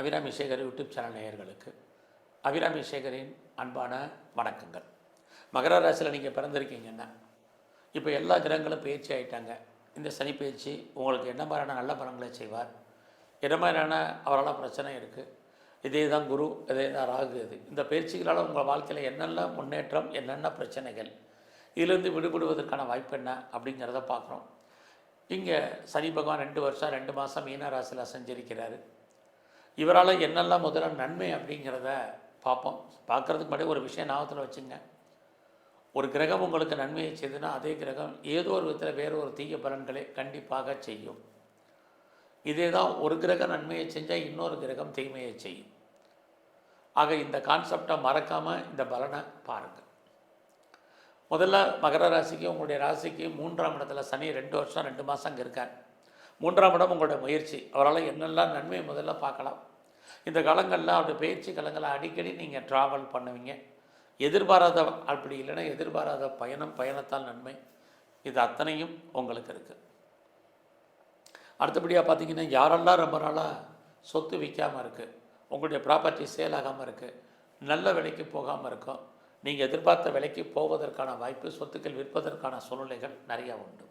Abirami Sekar YouTube channel நேயர்களுக்கு அபிராமி சேகரின் அன்பான வணக்கங்கள். மகர ராசியில் நீங்கள் பிறந்திருக்கீங்கன்னா இப்போ எல்லா கிரகங்களும் பயிற்சி ஆகிட்டாங்க இந்த சனி பயிற்சி உங்களுக்கு என்ன மாதிரியான நல்ல பலன்களை செய்வார்? என்ன மாதிரியான அவரால் பிரச்சனை இருக்குது இதே தான் குரு இதே தான் ராகு இது. இந்த பயிற்சிகளால் உங்கள் வாழ்க்கையில் என்னென்ன முன்னேற்றம் என்னென்ன பிரச்சனைகள் இதிலிருந்து விடுபடுவதற்கான வாய்ப்பு என்ன அப்படிங்கிறத பார்க்குறோம். இங்கே சனி பகவான் ரெண்டு வருஷம் ரெண்டு மாதம் மீன ராசியில் செஞ்சிருக்கிறாரு. இவரால் என்னெல்லாம் முதல்ல நன்மை அப்படிங்கிறத பார்ப்போம். பார்க்குறதுக்கு முன்னாடி ஒரு விஷயம் ஞாபகத்தில் வச்சுங்க. ஒரு கிரகம் உங்களுக்கு நன்மையை செய்துன்னா அதே கிரகம் ஏதோ ஒரு விதத்தில் வேறு ஒரு தீய பலன்களை கண்டிப்பாக செய்யும். இதே தான் ஒரு கிரகம் நன்மையை செஞ்சால் இன்னொரு கிரகம் தீமையை செய்யும். ஆக இந்த கான்செப்டை மறக்காமல் இந்த பலனை பாருங்கள் முதல்ல மகர ராசிக்கு உங்களுடைய ராசிக்கு மூன்றாம் இடத்துல சனி ரெண்டு வருஷம் ரெண்டு மாதம் அங்கே இருக்கார். மூன்றாம் இடம் உங்களுடைய முயற்சி. அவரால் என்னெல்லாம் நன்மையை முதல்ல பார்க்கலாம். இந்த காலங்களில் அவருடைய பயிற்சி காலங்களில் அடிக்கடி நீங்கள் ட்ராவல் பண்ணுவீங்க. எதிர்பாராத அப்படி இல்லைன்னா எதிர்பாராத பயணம் பயணத்தால் நன்மை. இது அத்தனையும் உங்களுக்கு இருக்குது அடுத்தபடியாக பார்த்தீங்கன்னா யாரெல்லாம் ரொம்ப நாளாக சொத்து விற்காமல் இருக்குது உங்களுடைய ப்ராப்பர்ட்டி சேல் ஆகாமல் இருக்குது நல்ல விலைக்கு போகாமல் இருக்கும் நீங்கள் எதிர்பார்த்த விலைக்கு போவதற்கான வாய்ப்பு சொத்துக்கள் விற்பதற்கான சூழ்நிலைகள் நிறையா உண்டு.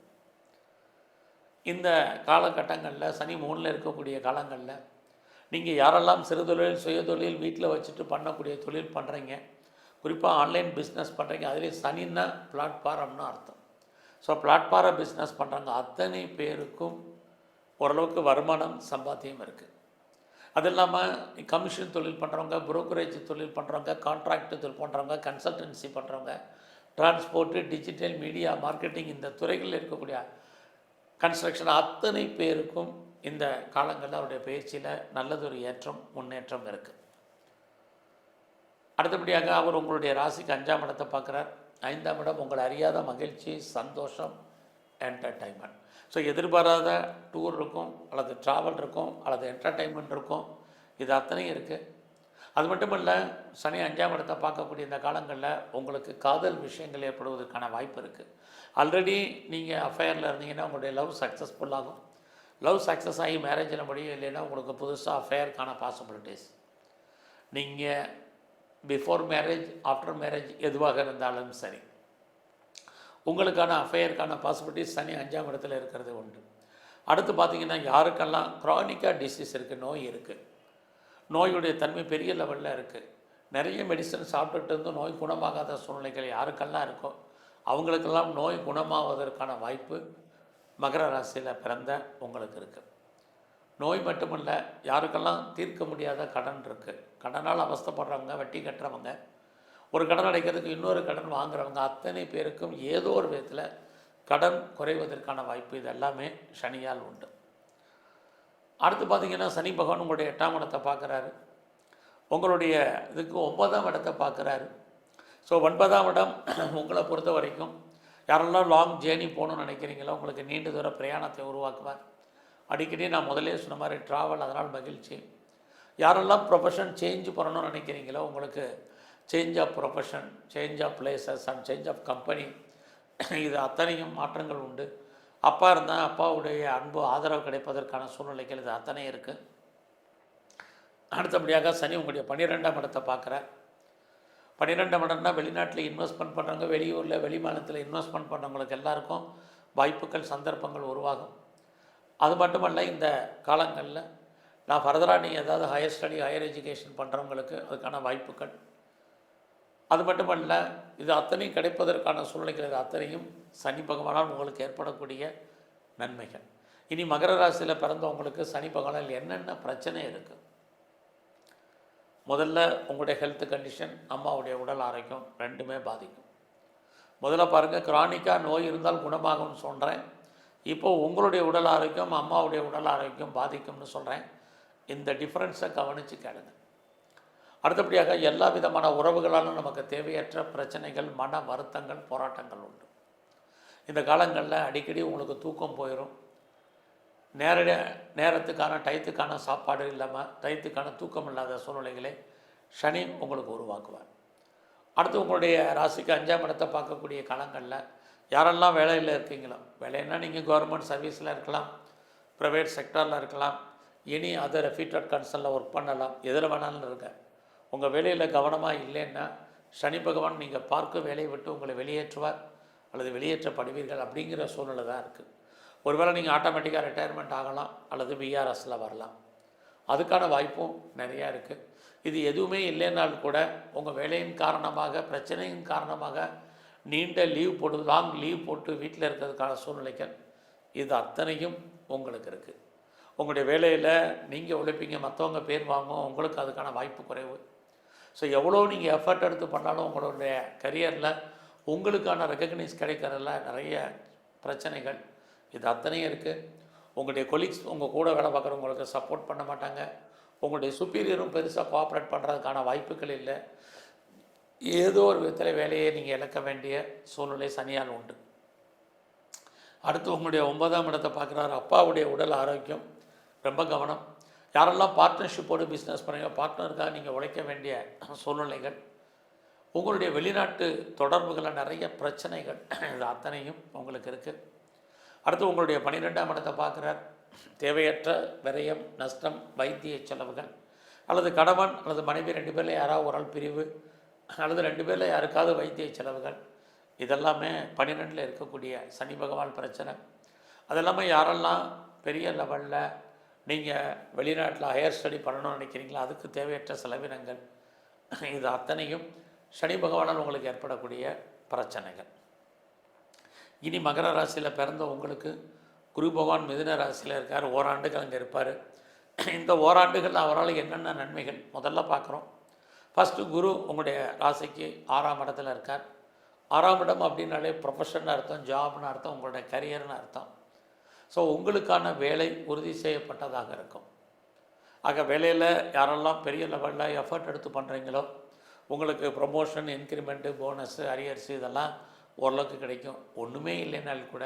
இந்த காலகட்டங்களில் சனி மூணில் இருக்கக்கூடிய காலங்களில் நீங்கள் யாரெல்லாம் சிறு தொழில் சுயதொழில் வீட்டில் வச்சுட்டு பண்ணக்கூடிய தொழில் பண்ணுறீங்க குறிப்பாக ஆன்லைன் பிஸ்னஸ் பண்ணுறீங்க அதுலேயும் சனின்னா பிளாட்ஃபாரம்னு அர்த்தம். ஸோ பிளாட்ஃபாரம் பிஸ்னஸ் பண்ணுறாங்க அத்தனை பேருக்கும் ஓரளவுக்கு வருமானம் சம்பாத்தியம் இருக்குது அது இல்லாமல் கமிஷன் தொழில் பண்ணுறவங்க புரோக்கரேஜ் தொழில் பண்ணுறவங்க கான்ட்ராக்ட் தொழில் பண்ணுறவங்க கன்சல்டன்சி பண்ணுறவங்க டிரான்ஸ்போர்ட்டு டிஜிட்டல் மீடியா மார்க்கெட்டிங் இந்த துறைகளில் இருக்கக்கூடிய கன்ஸ்ட்ரக்ஷன் அத்தனை பேருக்கும் இந்த காலங்களில் அவருடைய பயிற்சியில் நல்லதொரு ஏற்றம் முன்னேற்றம் இருக்குது அடுத்தபடியாக அவர் உங்களுடைய ராசிக்கு அஞ்சாம் இடத்தை பார்க்குறார். ஐந்தாம் இடம் உங்களை அறியாத மகிழ்ச்சி சந்தோஷம் என்டர்டைன்மெண்ட் ஸோ எதிர்பாராத டூர் இருக்கும் அல்லது ட்ராவல் இருக்கும் அல்லது என்டர்டைன்மெண்ட் இருக்கும். இது அத்தனையும் இருக்குது அது மட்டும் இல்லை சனி அஞ்சாம் இடத்தை பார்க்கக்கூடிய இந்த காலங்களில் உங்களுக்கு காதல் விஷயங்கள் ஏற்படுவதற்கான வாய்ப்பு இருக்குது ஆல்ரெடி நீங்கள் அஃபையரில் இருந்தீங்கன்னா உங்களுடைய லவ் சக்ஸஸ்ஃபுல்லாகும் லவ் சக்ஸஸ் ஆகி மேரேஜில் முடியும் இல்லைன்னா உங்களுக்கு புதுசாக அஃபேருக்கான பாசிபிலிட்டிஸ் நீங்கள் பிஃபோர் மேரேஜ் ஆஃப்டர் மேரேஜ் எதுவாக இருந்தாலும் சரி. உங்களுக்கான அஃபேருக்கான பாசிபிலிட்டிஸ் சனி அஞ்சாம் இடத்துல இருக்கிறது உண்டு. அடுத்து பார்த்தீங்கன்னா யாருக்கெல்லாம் க்ரானிக்காக டிசீஸ் இருக்குது நோய் இருக்குது நோயுடைய தன்மை பெரிய லெவலில் இருக்குது நிறைய மெடிசன் சாப்பிட்டுட்டு இருந்து நோய் குணமாகாத சூழ்நிலைகள் யாருக்கெல்லாம் இருக்கோ அவங்களுக்கெல்லாம் நோய் குணமாவதற்கான வாய்ப்பு மகர ராசியில் பிறந்த உங்களுக்கு இருக்குது நோய் மட்டுமல்ல யாருக்கெல்லாம் தீர்க்க முடியாத கடன் இருக்குது கடனால் அவஸ்தைப்படுறவங்க வட்டி கட்டுறவங்க ஒரு கடன் அடைக்கிறதுக்கு இன்னொரு கடன் வாங்குறவங்க அத்தனை பேருக்கும் ஏதோ ஒரு விதத்தில் கடன் குறைவதற்கான வாய்ப்பு இது எல்லாமே சனியால் உண்டு. அடுத்து பார்த்தீங்கன்னா சனி பகவான் உங்களுடைய எட்டாம் இடத்தை பார்க்குறாரு உங்களுடைய இதுக்கு ஒன்பதாம் இடத்தை பார்க்குறாரு ஸோ ஒன்பதாம் இடம் உங்களை பொறுத்த வரைக்கும் யாரெல்லாம் லாங் ஜேர்னி போகணும்னு நினைக்கிறீங்களோ உங்களுக்கு நீண்ட தூர பிரயாணத்தை உருவாக்குவார். அடிக்கடி நான் முதலே சொன்ன மாதிரி ட்ராவல் அதனால் மகிழ்ச்சி. யாரெல்லாம் ப்ரொஃபஷன் சேஞ்ச் பண்ணணும்னு நினைக்கிறீங்களோ உங்களுக்கு change of profession change of places and change of company இது அத்தனையும் மாற்றங்கள் உண்டு. அப்பா இருந்தால் அப்பாவுடைய அன்பு ஆதரவு கிடைப்பதற்கான சூழ்நிலைகள் இது அத்தனை இருக்குது அடுத்தபடியாக சனி உங்களுடைய பன்னிரெண்டாம் இடத்தை பார்க்குறேன் பன்னிரெண்டு இடம்னா வெளிநாட்டில் இன்வெஸ்ட்மெண்ட் பண்ணுறவங்க வெளியூரில் வெளி மாநிலத்தில் இன்வெஸ்ட்மெண்ட் பண்ணுறவங்களுக்கு எல்லாருக்கும் வாய்ப்புகள் சந்தர்ப்பங்கள் உருவாகும். அது மட்டுமல்ல இந்த காலங்களில் நான் ஃபர்தராக நீ ஏதாவது ஹையர் ஸ்டடி ஹையர் எஜுகேஷன் பண்ணுறவங்களுக்கு அதுக்கான வாய்ப்புகள். அது மட்டுமல்ல இது அத்தனையும் கிடைப்பதற்கான சூழ்நிலைகள் இது அத்தனையும் சனி பகவானால் உங்களுக்கு ஏற்படக்கூடிய நன்மைகள். இனி மகர ராசியில் பிறந்தவங்களுக்கு சனி பகவானால் என்னென்ன பிரச்சனை இருக்குது முதல்ல உங்களுடைய ஹெல்த் கண்டிஷன் அம்மாவுடைய உடல் ஆரோக்கியம் ரெண்டுமே பாதிக்கும். முதல்ல பாருங்கள் கிரானிக்காக நோய் இருந்தால் குணமாகும்னு சொல்கிறேன் இப்போது உங்களுடைய உடல் ஆரோக்கியம் அம்மாவுடைய உடல் ஆரோக்கியம் பாதிக்கும்னு சொல்கிறேன் இந்த டிஃப்ரென்ஸை கவனித்து கேளுங்க. அடுத்தபடியாக எல்லா விதமான உறவுகளாலும் நமக்கு தேவையற்ற பிரச்சனைகள் மன வருத்தங்கள் போராட்டங்கள் உண்டு. இந்த காலங்களில் அடிக்கடி உங்களுக்கு தூக்கம் போயிடும் நேரடி நேரத்துக்கான டயத்துக்கான சாப்பாடு இல்லாமல் டயத்துக்கான தூக்கம் இல்லாத சூழ்நிலைகளை சனி உங்களுக்கு உருவாக்குவார். அடுத்து உங்களுடைய ராசிக்கு அஞ்சாம் இடத்தை பார்க்கக்கூடிய காலங்களில் யாரெல்லாம் வேலையில் இருக்கீங்களோ வேலைன்னா நீங்கள் கவர்மெண்ட் சர்வீஸில் இருக்கலாம் ப்ரைவேட் செக்டாரில் இருக்கலாம் இனி அதர் ரெஃபீட்டட் கன்சர்னில் ஒர்க் பண்ணலாம் எதில் வேணாலும் இருக்க உங்கள் வேலையில் கவனமாக இல்லைன்னா சனி பகவான் நீங்கள் பார்க்க வேலையை விட்டு உங்களை வெளியேற்றுவார் அல்லது வெளியேற்றப்படுவீர்கள் அப்படிங்கிற சூழ்நிலை தான் இருக்குது ஒருவேளை நீங்கள் ஆட்டோமேட்டிக்காக ரிட்டையர்மெண்ட் ஆகலாம் அல்லது பிஆர்எஸில் வரலாம். அதுக்கான வாய்ப்பும் நிறையா இருக்குது இது எதுவுமே இல்லைனாலும் கூட உங்கள் வேலையின் காரணமாக பிரச்சனையின் காரணமாக நீண்ட லீவ் போட்டு லாங் லீவ் போட்டு வீட்டில் இருக்கிறதுக்கான சூழ்நிலைகள் இது அத்தனையும் உங்களுக்கு இருக்குது உங்களுடைய வேலையில் நீங்கள் உழைப்பீங்க மற்றவங்க பேர் வாங்கும் உங்களுக்கு அதுக்கான வாய்ப்பு குறைவு. ஸோ எவ்வளோ நீங்கள் எஃபர்ட் எடுத்து பண்ணாலும் உங்களுடைய கரியரில் உங்களுக்கான ரெக்கக்னைஸ் கிடைக்கிறதுல நிறைய பிரச்சனைகள் இது அத்தனையும் இருக்குது உங்களுடைய கொலீக்ஸ் உங்கள் கூட வேலை பார்க்குறவங்களுக்கு சப்போர்ட் பண்ண மாட்டாங்க. உங்களுடைய சுப்பீரியரும் பெருசாக கோஆப்ரேட் பண்ணுறதுக்கான வாய்ப்புகள் இல்லை. ஏதோ ஒரு விதத்தில் வேலையை நீங்கள் இழக்க வேண்டிய சூழ்நிலை சனியால் உண்டு. அடுத்து உங்களுடைய ஒன்பதாம் இடத்தை பார்க்குறாரு. அப்பாவுடைய உடல் ஆரோக்கியம் ரொம்ப கவனம். யாரெல்லாம் பார்ட்னர்ஷிப்போடு பிஸ்னஸ் பண்ணுறீங்க பார்ட்னருக்காக நீங்கள் உழைக்க வேண்டிய சூழ்நிலைகள் உங்களுடைய வெளிநாட்டு தொடர்புகளில் நிறைய பிரச்சனைகள் இது அத்தனையும் உங்களுக்கு இருக்குது அடுத்து உங்களுடைய பன்னிரெண்டாம் இடத்தை பார்க்குறார். தேவையற்ற விரயம் நஷ்டம் வைத்திய செலவுகள் அல்லது கணவன் அல்லது மனைவி ரெண்டு பேரில் யாராவது ஒரு ஆள் பிரிவு அல்லது ரெண்டு பேரில் யாருக்காவது வைத்திய செலவுகள் இதெல்லாமே பன்னிரெண்டில் இருக்கக்கூடிய சனி பகவான் பிரச்சனை. அதெல்லாமே யாரெல்லாம் பெரிய லெவலில் நீங்கள் வெளிநாட்டில் ஹையர் ஸ்டடி பண்ணணும்னு நினைக்கிறீங்களோ அதுக்கு தேவையற்ற செலவினங்கள். இது அத்தனையும் சனி பகவானால் உங்களுக்கு ஏற்படக்கூடிய பிரச்சனைகள். இனி மகர ராசியில் பிறந்த உங்களுக்கு குரு பகவான் மிதுன ராசியில் இருக்கார். ஓராண்டுகள் அங்கே இருப்பார். இந்த ஓராண்டுகள் அவரால் என்னென்ன நன்மைகள் முதல்ல பார்க்குறோம் ஃபஸ்ட்டு குரு உங்களுடைய ராசிக்கு ஆறாம் இடத்துல இருக்கார். ஆறாம் இடம் அப்படின்னாலே ப்ரொஃபஷன் அர்த்தம் ஜாப்னு அர்த்தம் உங்களுடைய கரியர்னு அர்த்தம். ஸோ உங்களுக்கான வேலை உறுதி செய்யப்பட்டதாக இருக்கும். ஆக வேலையில் யாரெல்லாம் பெரிய லெவலில் எஃபர்ட் எடுத்து பண்ணுறீங்களோ உங்களுக்கு ப்ரொமோஷன் இன்க்ரிமெண்ட்டு போனஸு அரியர்ஸு இதெல்லாம் ஓரளவுக்கு கிடைக்கும். ஒன்றுமே இல்லைனாலும் கூட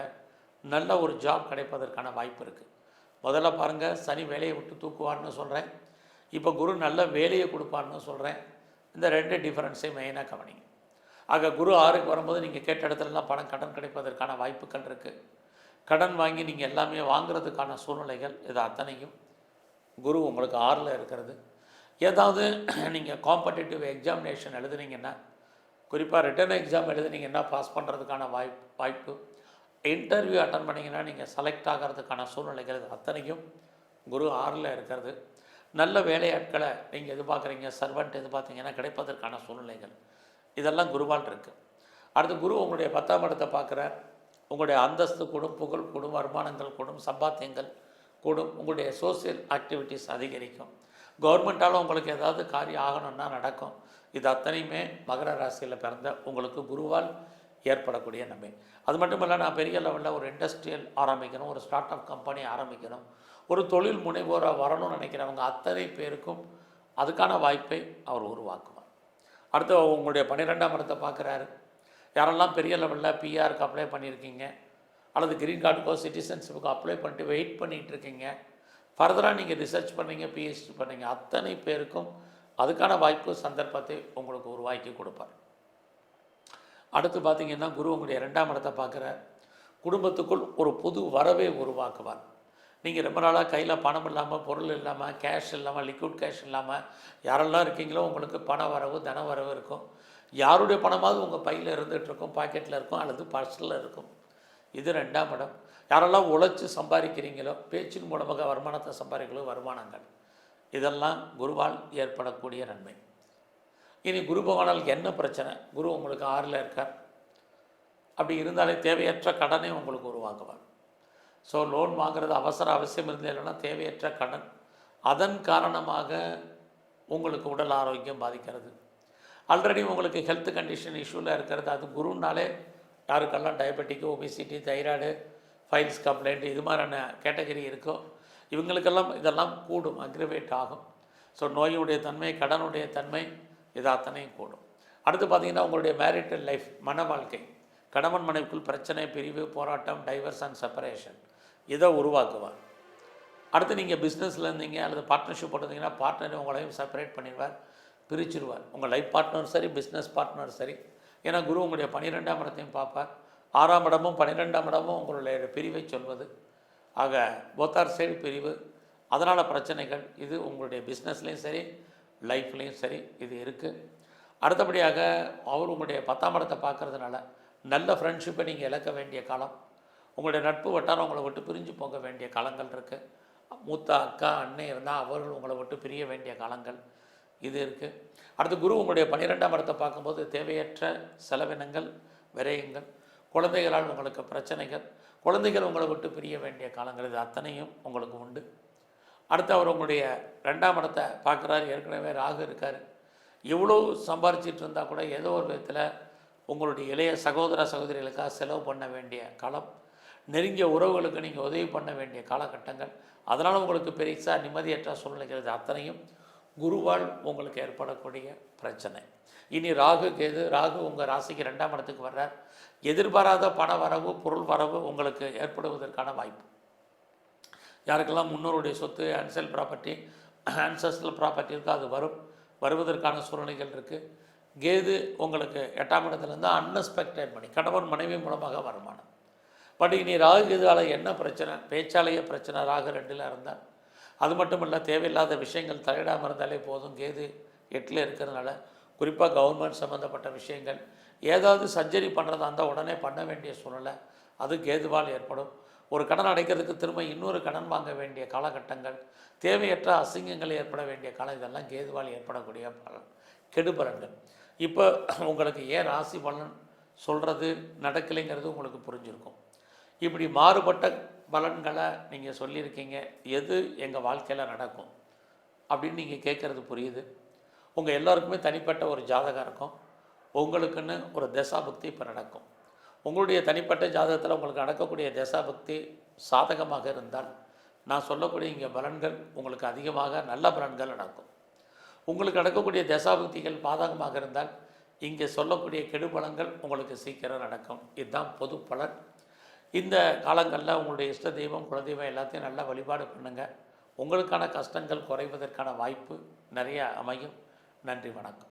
நல்ல ஒரு ஜாப் கிடைப்பதற்கான வாய்ப்பு இருக்குது முதல்ல பாருங்கள் சனி வேலையை விட்டு தூக்குவார்னு சொல்கிறேன் இப்போ குரு நல்ல வேலையை கொடுப்பார்னு சொல்கிறேன் இந்த ரெண்டு டிஃப்ரென்ஸையும் மெயினாக கவனிங்க. ஆக குரு ஆறுக்கு வரும்போது நீங்கள் கேட்ட இடத்துலலாம் பணம் கடன் கிடைப்பதற்கான வாய்ப்புகள் இருக்குது கடன் வாங்கி நீங்கள் எல்லாமே வாங்குறதுக்கான சூழ்நிலைகள் இது அத்தனையும் குரு உங்களுக்கு ஆறில் இருக்கிறது. ஏதாவது நீங்கள் காம்படிட்டிவ் எக்ஸாமினேஷன் எழுதுனீங்கன்னா குறிப்பாக ரிட்டன் எக்ஸாம் எழுதி நீங்கள் என்ன பாஸ் பண்ணுறதுக்கான வாய்ப்பு வாய்ப்பு இன்டர்வியூ அட்டன் பண்ணிங்கன்னா நீங்கள் செலக்ட் ஆகிறதுக்கான சூழ்நிலைகள் அத்தனைக்கும் அத்தனையும் குரு ஆறில் இருக்கிறது. நல்ல வேலையாட்களை நீங்கள் எதிர்பார்க்குறீங்க சர்வெண்ட் எதிர்பார்த்தீங்கன்னா கிடைப்பதற்கான சூழ்நிலைகள். இதெல்லாம் குருவால் இருக்குது அடுத்து குரு உங்களுடைய பத்தாம் இடத்தை பார்க்குறார். உங்களுடைய அந்தஸ்து கூடும் புகழ் கூடும் வருமானங்கள் கூடும் சம்பாத்தியங்கள் கூடும் உங்களுடைய சோசியல் ஆக்டிவிட்டீஸ் அதிகரிக்கும். கவர்மெண்ட்டால் உங்களுக்கு ஏதாவது காரியம் ஆகணும்னா நடக்கும். இது அத்தனையுமே மகர ராசியில் பிறந்த உங்களுக்கு குருவால் ஏற்படக்கூடிய நன்மை. அது மட்டும் இல்லை நான் பெரிய லெவலில் ஒரு இண்டஸ்ட்ரியல் ஆரம்பிக்கணும் ஒரு ஸ்டார்ட் அப் கம்பெனி ஆரம்பிக்கணும். ஒரு தொழில் முனைவோராக வரணும்னு நினைக்கிறவங்க அத்தனை பேருக்கும் அதுக்கான வாய்ப்பை அவர் உருவாக்குவார். அடுத்து உங்களுடைய பன்னிரெண்டாம் இடத்தை பார்க்குறாரு. யாரெல்லாம் பெரிய லெவலில் பிஆருக்கு அப்ளை பண்ணியிருக்கீங்க அல்லது கிரீன் கார்டுக்கோ சிட்டிசன்ஷிப்புக்கோ அப்ளை பண்ணிட்டு வெயிட் பண்ணிகிட்டு இருக்கீங்க ஃபர்தராக நீங்கள் ரிசர்ச் பண்ணீங்க பிஹெச்டி பண்ணீங்க அத்தனை பேருக்கும் அதுக்கான வாய்ப்பு சந்தர்ப்பத்தை உங்களுக்கு உருவாக்கி கொடுப்பார். அடுத்து பார்த்தீங்கன்னா குரு உங்களுடைய ரெண்டாம் இடத்தை பார்க்குற குடும்பத்துக்குள் ஒரு புது வரவை உருவாக்குவார். நீங்கள் ரொம்ப நாளாக கையில் பணம் இல்லாமல் பொருள் இல்லாமல் கேஷ் இல்லாமல் லிக்விட் கேஷ் இல்லாமல் யாரெல்லாம் இருக்கீங்களோ உங்களுக்கு பண வரவு தன வரவு இருக்கும். யாருடைய பணமாவது உங்கள் பையில் இருந்துகிட்டு இருக்கும் பாக்கெட்டில் இருக்கும் அல்லது பர்ஸில் இருக்கும். இது ரெண்டாம் இடம். யாரெல்லாம் உழைச்சி சம்பாதிக்கிறீங்களோ பேச்சின் மூலமாக வருமானத்தை சம்பாதிக்கிறோ வருமானங்கள். இதெல்லாம் குருவால் ஏற்படக்கூடிய நன்மை. இனி குரு பகவானால் என்ன பிரச்சனை? குரு உங்களுக்கு ஆறில் இருக்கார். அப்படி இருந்தாலே தேவையற்ற கடனை உங்களுக்கு உருவாக்குவார். ஸோ லோன் வாங்குறது அவசர அவசியம் இருந்தது இல்லைன்னா தேவையற்ற கடன். அதன் காரணமாக உங்களுக்கு உடல் ஆரோக்கியம் பாதிக்கிறது. ஆல்ரெடி உங்களுக்கு ஹெல்த் கண்டிஷன் இஷ்யூவில் இருக்கிறது. அது குருனாலே யாருக்கெல்லாம் டயபெட்டிக்கு ஒபிசிட்டி தைராய்டு ஃபைல்ஸ் கம்ப்ளைண்ட் இது மாதிரியான கேட்டகரி இருக்கோ இவங்களுக்கெல்லாம் இதெல்லாம் கூடும் அக்ரிவேட் ஆகும். ஸோ நோயுடைய தன்மை கடனுடைய தன்மை இது அத்தனையும் கூடும். அடுத்து பார்த்தீங்கன்னா உங்களுடைய மேரிட்டல் லைஃப் மன வாழ்க்கை கணவன் மனைவிக்குள் பிரச்சனை பிரிவு போராட்டம் டைவர்ஸ் அண்ட் செப்பரேஷன் இதை உருவாக்குவார். அடுத்து நீங்கள் பிஸ்னஸில் இருந்தீங்க அல்லது பார்ட்னர்ஷிப் போட்டிருந்தீங்கன்னா பார்ட்னர் உங்களையும் செப்பரேட் பண்ணிடுவார் பிரிச்சிருவார். உங்கள் லைஃப் பார்ட்னர் சரி பிஸ்னஸ் பார்ட்னர் சரி. ஏன்னா குரு உங்களுடைய பன்னிரெண்டாம் இடத்தையும் பார்ப்பார். ஆறாம் இடமும் பன்னிரெண்டாம் இடமும் உங்களுடைய பிரிவை சொல்வது. ஆக போத்தார் சைடு பிரிவு அதனால் பிரச்சனைகள் இது உங்களுடைய பிஸ்னஸ்லேயும் சரி லைஃப்லேயும் சரி இது இருக்குது அடுத்தபடியாக அவர் உங்களுடைய பத்தாம் இடத்தை பார்க்கறதுனால நல்ல ஃப்ரெண்ட்ஷிப்பை நீங்கள் இழக்க வேண்டிய காலம் உங்களுடைய நட்பு வட்டாரம் உங்களை விட்டு பிரிஞ்சு போக வேண்டிய காலங்கள் இருக்குது மூத்த அக்கா அண்ணன் இருந்தால் அவர்கள் உங்களை விட்டு பிரிய வேண்டிய காலங்கள் இது இருக்குது அடுத்து குரு உங்களுடைய பன்னிரெண்டாம் இடத்தை பார்க்கும்போது தேவையற்ற செலவினங்கள் விரயங்கள் குழந்தைகளால் உங்களுக்கு பிரச்சனைகள் குழந்தைகள் உங்களை விட்டு பிரிய வேண்டிய காலங்கள் இது அத்தனையும் உங்களுக்கு உண்டு. அடுத்து அவர் உங்களுடைய ரெண்டாம் இடத்தை பார்க்குறாரு. ஏற்கனவே ராகு இருக்கார். எவ்வளோ சம்பாரிச்சிட்டு இருந்தால் கூட ஏதோ ஒரு விதத்தில் உங்களுடைய இளைய சகோதர சகோதரிகளுக்காக செலவு பண்ண வேண்டிய காலம் நெருங்கிய உறவுகளுக்கு நீங்கள் உதவி பண்ண வேண்டிய காலகட்டங்கள் அதனால் உங்களுக்கு பெருசாக நிம்மதியற்ற சூழ்நிலைகள் அத்தனையும் குருவால் உங்களுக்கு ஏற்படக்கூடிய பிரச்சனை. இனி ராகு கேது ராகு உங்கள் ராசிக்கு ரெண்டாம் இடத்துக்கு வர்றார். எதிர்பாராத பண வரவு பொருள் வரவு உங்களுக்கு ஏற்படுவதற்கான வாய்ப்பு. யாருக்கெல்லாம் முன்னோருடைய சொத்து அன்செல் ப்ராப்பர்ட்டி அன்சஸ்டல் ப்ராப்பர்ட்டி இருக்கோ அது வரும். வருவதற்கான சூழ்நிலைகள் இருக்குது கேது உங்களுக்கு எட்டாம் இடத்துலேருந்து அன்எக்ஸ்பெக்டட் மணி கணவன் மனைவி மூலமாக வருமானம். பட் இனி ராகு கேதுவால் என்ன பிரச்சனை? பேச்சாலேயே பிரச்சனை ராகு ரெண்டில் இருந்தால். அது மட்டும் இல்லை தேவையில்லாத விஷயங்கள் தலையிடாமல் இருந்தாலே போதும். கேது எட்டில் இருக்கிறதுனால குறிப்பாக கவர்மெண்ட் சம்மந்தப்பட்ட விஷயங்கள். ஏதாவது சர்ஜரி பண்ணுறதா இருந்தால் உடனே பண்ண வேண்டிய சூழ்நிலை. அதுக்கு கேதுவால் ஏற்படும். ஒரு கடன் அடைக்கிறதுக்கு திரும்ப இன்னொரு கடன் வாங்க வேண்டிய காலகட்டங்கள். தேவையற்ற அசிங்கங்கள் ஏற்பட வேண்டிய காலம். இதெல்லாம் கேதுவால் ஏற்படக்கூடிய பலன் கெடுபலன்கள். இப்போ உங்களுக்கு ஏன் ராசி பலன் சொல்கிறது நடக்கலைங்கிறது உங்களுக்கு புரிஞ்சிருக்கும். இப்படி மாறுபட்ட பலன்களை நீங்கள் சொல்லியிருக்கீங்க. எது எங்கள் வாழ்க்கையில் நடக்கும் அப்படின்னு நீங்கள் கேட்குறது புரியுது. உங்கள் எல்லாருக்குமே தனிப்பட்ட ஒரு ஜாதகம் இருக்கும். உங்களுக்குன்னு ஒரு தசாபக்தி இப்போ நடக்கும். உங்களுடைய தனிப்பட்ட ஜாதகத்தில் உங்களுக்கு நடக்கக்கூடிய தசாபக்தி சாதகமாக இருந்தால் நான் சொல்லக்கூடிய இங்கே பலன்கள் உங்களுக்கு அதிகமாக நல்ல பலன்கள் நடக்கும். உங்களுக்கு நடக்கக்கூடிய தசாபக்திகள் பாதகமாக இருந்தால் இங்கே சொல்லக்கூடிய கெடுபலங்கள் உங்களுக்கு சீக்கிரம் நடக்கும். இதுதான் பொது பலன். இந்த காலங்களில் உங்களுடைய இஷ்ட தெய்வம் குலதெய்வம் எல்லாத்தையும் நல்லா வழிபாடு பண்ணுங்கள் உங்களுக்கான கஷ்டங்கள் குறைவதற்கான வாய்ப்பு நிறையா அமையும். நன்றி வணக்கம்.